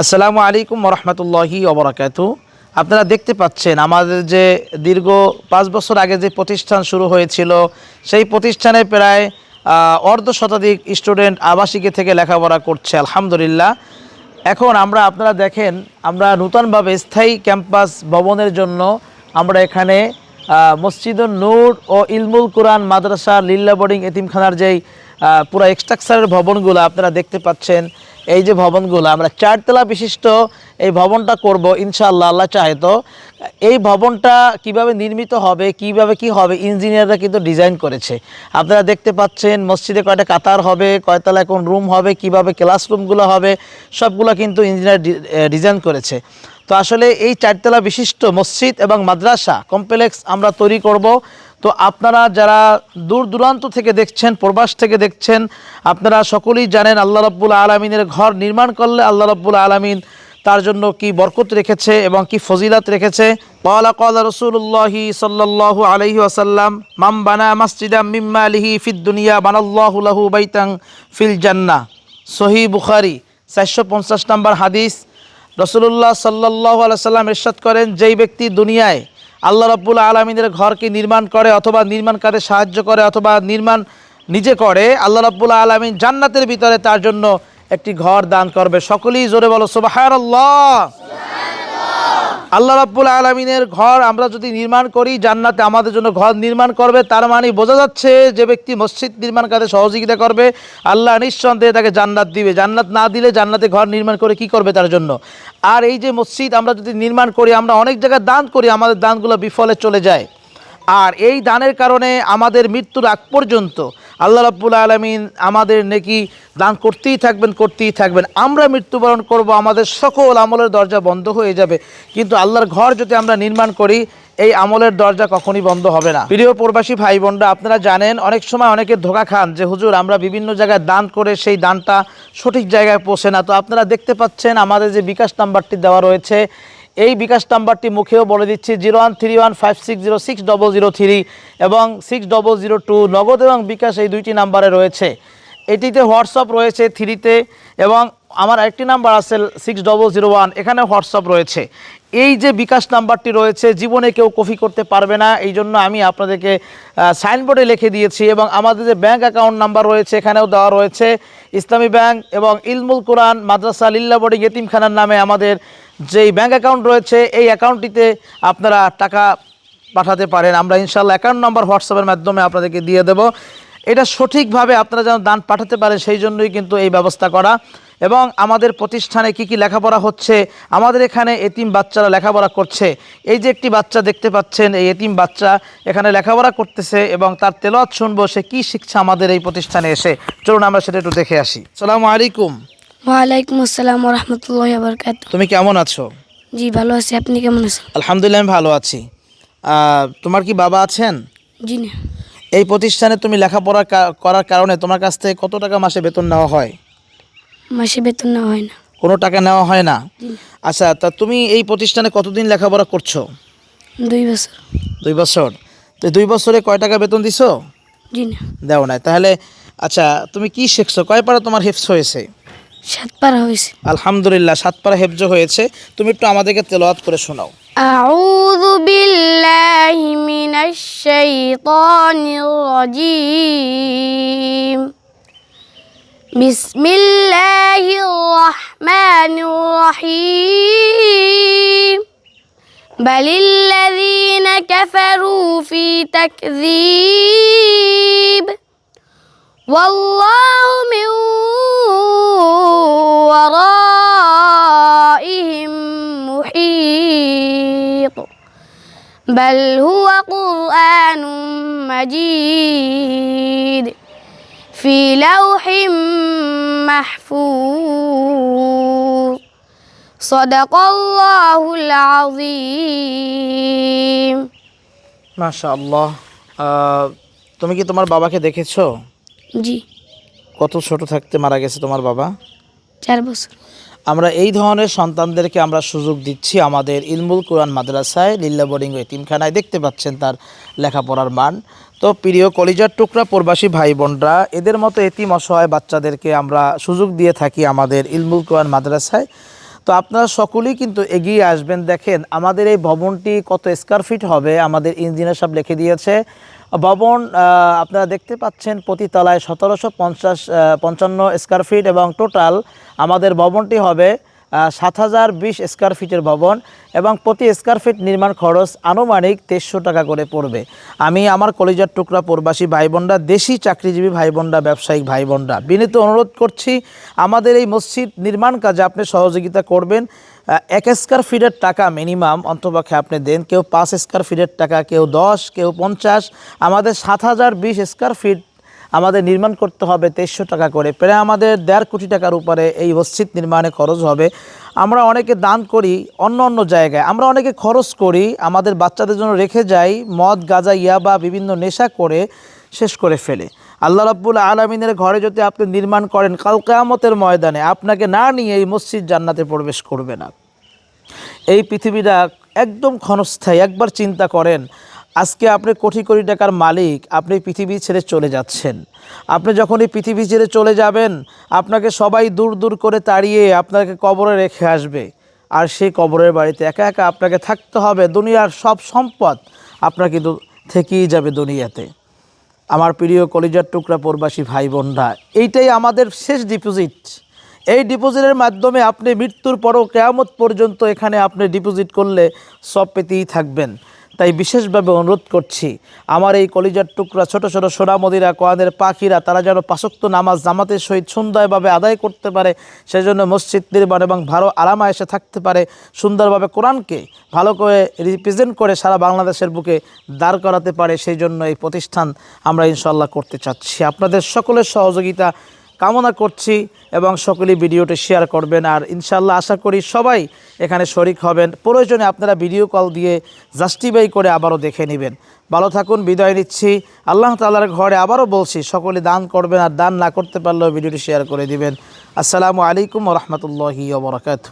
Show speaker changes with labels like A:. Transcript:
A: আসসালামু আলাইকুম রহমতুল্লাহি ওবরাকাতু। আপনারা দেখতে পাচ্ছেন আমাদের যে দীর্ঘ পাঁচ বছর আগে যে প্রতিষ্ঠান শুরু হয়েছিল, সেই প্রতিষ্ঠানে প্রায় অর্ধ শতাধিক স্টুডেন্ট আবাসিকে থেকে লেখাপড়া করছে, আলহামদুলিল্লাহ। এখন আমরা, আপনারা দেখেন, আমরা নূতনভাবে স্থায়ী ক্যাম্পাস ভবনের জন্য আমরা এখানে মসজিদুল নূর ও ইলমুল কোরআন মাদ্রাসা, লিল্লা বোর্ডিং এতিমখানার যেই পুরো এক্সট্রাকচারের ভবনগুলো আপনারা দেখতে পাচ্ছেন। এই যে ভবনগুলো, আমরা চারতলা বিশিষ্ট এই ভবনটা করব ইনশাআল্লাহ, আল্লাহ চাহে তো। এই ভবনটা কীভাবে নির্মিত হবে, কীভাবে কি হবে, ইঞ্জিনিয়াররা কিন্তু ডিজাইন করেছে। আপনারা দেখতে পাচ্ছেন, মসজিদে কয়টা কাতার হবে কয়তলায় কোন রুম হবে, কীভাবে ক্লাসরুমগুলো হবে, সবগুলো কিন্তু ইঞ্জিনিয়ার ডিজাইন করেছে। তো আসলে এই চারতলা বিশিষ্ট মসজিদ এবং মাদ্রাসা কমপ্লেক্স আমরা তৈরি করব। তো আপনারা যারা দূর দূরান্ত থেকে দেখছেন, প্রবাস থেকে দেখছেন, আপনারা সকলেই জানেন আল্লাহ রব্বুল আলমিনের ঘর নির্মাণ করলে আল্লাহ রব্বুল আলমিন তার জন্য কি বরকত রেখেছে এবং কি ফজিলাত রেখেছে। কলা আসাল্লাম মাম বানা মিম্মা আলিহি বাইতাং সহি বুখারি, চারশো পঞ্চাশ নম্বর হাদিস। রসুল্লাহ সাল্লাহ সাল্লাম ইরশাদ করেন, যেই ব্যক্তি দুনিয়ায় আল্লাহ রব্বুল আলমিনের ঘরকে নির্মাণ করে অথবা নির্মাণ কাজে সাহায্য করে অথবা নির্মাণ নিজে করে, আল্লাহ রব্বুল আলমিন জান্নাতের ভিতরে তার জন্য একটি ঘর দান করবে। সকলেই জোরে বলো সুবাহার আল্লাহ রাব্বুল আলমিনের ঘর আমরা যদি নির্মাণ করি, জান্নাতে আমাদের জন্য ঘর নির্মাণ করবে, তার মানে বোঝা যাচ্ছে যে ব্যক্তি মসজিদ নির্মাণ কাজে সহযোগিতা করবে, আল্লাহ নিঃসন্দেহে তাকে জান্নাত দিবে। জান্নাত না দিলে জান্নাতে ঘর নির্মাণ করে কি করবে তার জন্য? আর এই যে মসজিদ আমরা যদি নির্মাণ করি, আমরা অনেক জায়গায় দান করি, আমাদের দানগুলো বিফলে চলে যায়। আর এই দানের কারণে আমাদের মৃত্যুর আগ পর্যন্ত আল্লাহ রাব্বুল আলমিন আমাদের নেকি দান করতেই থাকবেন করতেই থাকবেন। আমরা মৃত্যুবরণ করব, আমাদের সকল আমলের দরজা বন্ধ হয়ে যাবে। কিন্তু আল্লাহর ঘর যদি আমরা নির্মাণ করি, এই আমলের দরজা কখনই বন্ধ হবে না। প্রিয় প্রবাসী ভাই বোনরা আপনারা জানেন, অনেক সময় অনেকে ধোকা খান যে, হুজুর, আমরা বিভিন্ন জায়গায় দান করে সেই দানটা সঠিক জায়গায় পৌঁছে না। তো আপনারা দেখতে পাচ্ছেন, আমাদের যে বিকাশ নাম্বারটি দেওয়া রয়েছে এই বিকাশ নাম্বারটি মুখেও বলে দিচ্ছি, zero one three one five six zero six double zero three এবং six double zero two Nagad এবং বিকাশ এই দুইটি নাম্বারে রয়েছে। এটিতে হোয়াটসঅ্যাপ রয়েছে থ্রিতে এবং আমার একটি নাম্বার আছে সিক্স ডবল জিরো ওয়ান, এখানে হোয়াটসঅ্যাপ রয়েছে। এই যে বিকাশ নাম্বারটি রয়েছে, জীবনে কেউ কপি করতে পারবে না, এই জন্য আমি আপনাদেরকে সাইনবোর্ডে লিখে দিয়েছি এবং আমাদের যে ব্যাংক অ্যাকাউন্ট নাম্বার রয়েছে, এখানেও দেওয়া রয়েছে। ইসলামী ব্যাংক এবং ইলমুল কোরআন, মাদ্রাসা লিল্লা বোর্ডিং এতিমখানার নামে আমাদের যেই ব্যাংক অ্যাকাউন্ট রয়েছে, এই অ্যাকাউন্টটিতে আপনারা টাকা পাঠাতে পারেন। আমরা ইনশাল্লাহ অ্যাকাউন্ট নাম্বার হোয়াটসঅ্যাপের মাধ্যমে আপনাদেরকে দিয়ে দেব। এটা সঠিকভাবে আপনারা যেন দান পাঠাতে পারেন সেই জন্যই কিন্তু এই ব্যবস্থা করা। এবং আমাদের প্রতিষ্ঠানে কি কি লেখাপড়া হচ্ছে আমাদের এখানে এতিম বাচ্চারা লেখাপড়া করছে। এই যে একটি বাচ্চা দেখতে পাচ্ছেন এই এতিম বাচ্চা এখানে লেখাপড়া করতেছে এবং তার তেলাওয়াত শুনব সে কী শিখছে আমাদের এই প্রতিষ্ঠানে এসে। চলুন আমরা সেটা একটু দেখে আসি। সালাম আলাইকুম।
B: ওয়ালাইকুম আসসালাম রহমতুল্লাহ বরকাত
A: তুমি কেমন আছো?
B: জি ভালো আছি। আপনি কেমন আছেন?
A: আলহামদুলিল্লাহ আমি ভালো আছি। তোমার কি বাবা আছেন?
B: জি না।
A: এই প্রতিষ্ঠানে তুমি লেখাপড়া করার কারণে তোমার কাছ থেকে কত টাকা মাসে বেতন নেওয়া হয়?
B: মাসে বেতন নেওয়া হয় না।
A: কোনো টাকা নেওয়া হয় না? আচ্ছা তা তুমি এই প্রতিষ্ঠানে কতদিন লেখাপড়া করছ?
B: দুই বছর।
A: দুই বছর। তো দুই বছরে কয় টাকা বেতন দিছো?
B: জি না।
A: দেও নাই। তাহলে আচ্ছা তুমি কি শিখছো? কয় পারা তোমার হেফস হয়েছে?
B: সাত পারা হয়েছে।
A: আলহামদুলিল্লাহ সাত পারা হেফজ হয়েছে। তুমি একটু আমাদেরকে তেলাওয়াত করে শোনাও।
B: أعوذ بالله من الشيطان الرجيم. بسم الله الرحمن الرحيم. بل الذين كفروا في تكذيب. والله من ورائهم محيط بل هو قرآن مجيد في لوح محفوظ صدق الله العظيم
A: মাশা আল্লাহ আহ, তুমি কি তোমার বাবাকে দেখেছো
B: জি
A: কত ছোট থাকতে মারা গেছে তোমার বাবা
B: চার বছর
A: আমরা এই ধরনের সন্তানদেরকে আমরা সুযোগ দিচ্ছি আমাদের ইলমুল কোরআন মাদ্রাসায়, লিল্লা বোর্ডিং এতিমখানায়। দেখতে পাচ্ছেন তার লেখাপড়ার মান। তো প্রিয় কলিজার টুকরা প্রবাসী ভাই বোনরা, এদের মতো এতিম অসহায় বাচ্চাদেরকে আমরা সুযোগ দিয়ে থাকি আমাদের ইলমুল কোরআন মাদ্রাসায়। তো আপনারা সকলেই কিন্তু এগিয়ে আসবেন। দেখেন, আমাদের এই ভবনটি কত স্কোয়ার ফিট হবে, আমাদের ইঞ্জিনিয়ার সব লিখে দিয়েছে। ভবন আপনারা দেখতে পাচ্ছেন প্রতিতলায় সতেরোশো পঞ্চাশ পঞ্চান্ন স্কোয়ার ফিট এবং টোটাল আমাদের ভবনটি হবে সাত হাজার বিশ স্কোয়ার ফিটের ভবন এবং প্রতি স্কোয়ার ফিট নির্মাণ খরচ আনুমানিক তেইশশো টাকা করে পড়বে। আমি আমার কলেজের টুকরা প্রবাসী ভাই বোনরা দেশি চাকরিজীবী ভাই বোনরা ব্যবসায়িক ভাই বোনরা বিনীত অনুরোধ করছি, আমাদের এই মসজিদ নির্মাণ কাজে আপনি সহযোগিতা করবেন। এক স্কোয়ার ফিটের টাকা মিনিমাম অন্তপক্ষে আপনি দেন, কেউ পাঁচ স্কোয়ার ফিটের টাকা, কেউ দশ, কেউ পঞ্চাশ, আমাদের সাত হাজার বিশ স্কোয়ার ফিট আমাদের নির্মাণ করতে হবে তেইশশো টাকা করে। প্রায় আমাদের দেড় কোটি টাকার উপরে এই মসজিদ নির্মাণে খরচ হবে। আমরা অনেকে দান করি অন্য অন্য জায়গায়। আমরা অনেকে খরচ করি, আমাদের বাচ্চাদের জন্য রেখে যাই, মদ, গাঁজা, ইয়াবা, বিভিন্ন নেশা করে শেষ করে ফেলে। আল্লাহ রাব্বুল আলমিনের ঘরে যদি আপনি নির্মাণ করেন, কাল কেয়ামতের ময়দানে আপনাকে না নিয়ে এই মসজিদ জান্নাতে প্রবেশ করবে না। এই পৃথিবীটা একদম ক্ষণস্থায়ী। একবার চিন্তা করেন আজকে আপনি কোটি কোটি টাকার মালিক, আপনি পৃথিবী ছেড়ে চলে যাচ্ছেন। আপনি যখন এই পৃথিবী ছেড়ে চলে যাবেন, আপনাকে সবাই দূর দূর করে তাড়িয়ে আপনাকে কবরে রেখে আসবে। আর সেই কবরের বাড়িতে একা একা আপনাকে থাকতে হবে, দুনিয়ার সব সম্পদ আপনার কিন্তু থেকেই যাবে দুনিয়াতে। আমার প্রিয় কলিজার টুকরা প্রবাসী ভাই বোনরা এইটাই আমাদের শেষ ডিপোজিট এই ডিপোজিটের মাধ্যমে আপনি মৃত্যুর পরও কেয়ামত পর্যন্ত এখানে আপনি ডিপোজিট করলে সব পেতেই থাকবেন। তাই বিশেষভাবে অনুরোধ করছি, আমার এই কলিজার টুকরা ছোট ছোট সোনামদিরা কোয়াদের পাখিরা, তারা যেন পাশক্ত নামাজ জামাতের সহিত সুন্দরভাবে আদায় করতে পারে, সেজন্য মসজিদ নির্মাণ এবং ভালো আরামা এসে থাকতে পারে, সুন্দরভাবে কোরআনকে ভালো করে রিপ্রেজেন্ট করে সারা বাংলাদেশের বুকে দাঁড় করাতে পারে, সেই জন্য এই প্রতিষ্ঠান আমরা ইনশাল্লাহ করতে চাচ্ছি। আপনাদের সকলের সহযোগিতা কামনা করছি এবং সকলে ভিডিওটি শেয়ার করবেন। আর ইনশাল্লাহ আশা করি সবাই এখানে শরিক হবেন। প্রয়োজনে আপনারা ভিডিও কল দিয়ে জাস্টিফাই করে আবারও দেখে নেবেন। ভালো থাকুন, বিদায় নিচ্ছি। আল্লাহ তাল্লাহার ঘরে আবারও বলছি, সকলে দান করবেন আর দান না করতে পারলেও ভিডিওটি শেয়ার করে দিবেন। আসসালামু আলাইকুম রহমতুল্লাহি ওবরাকাতু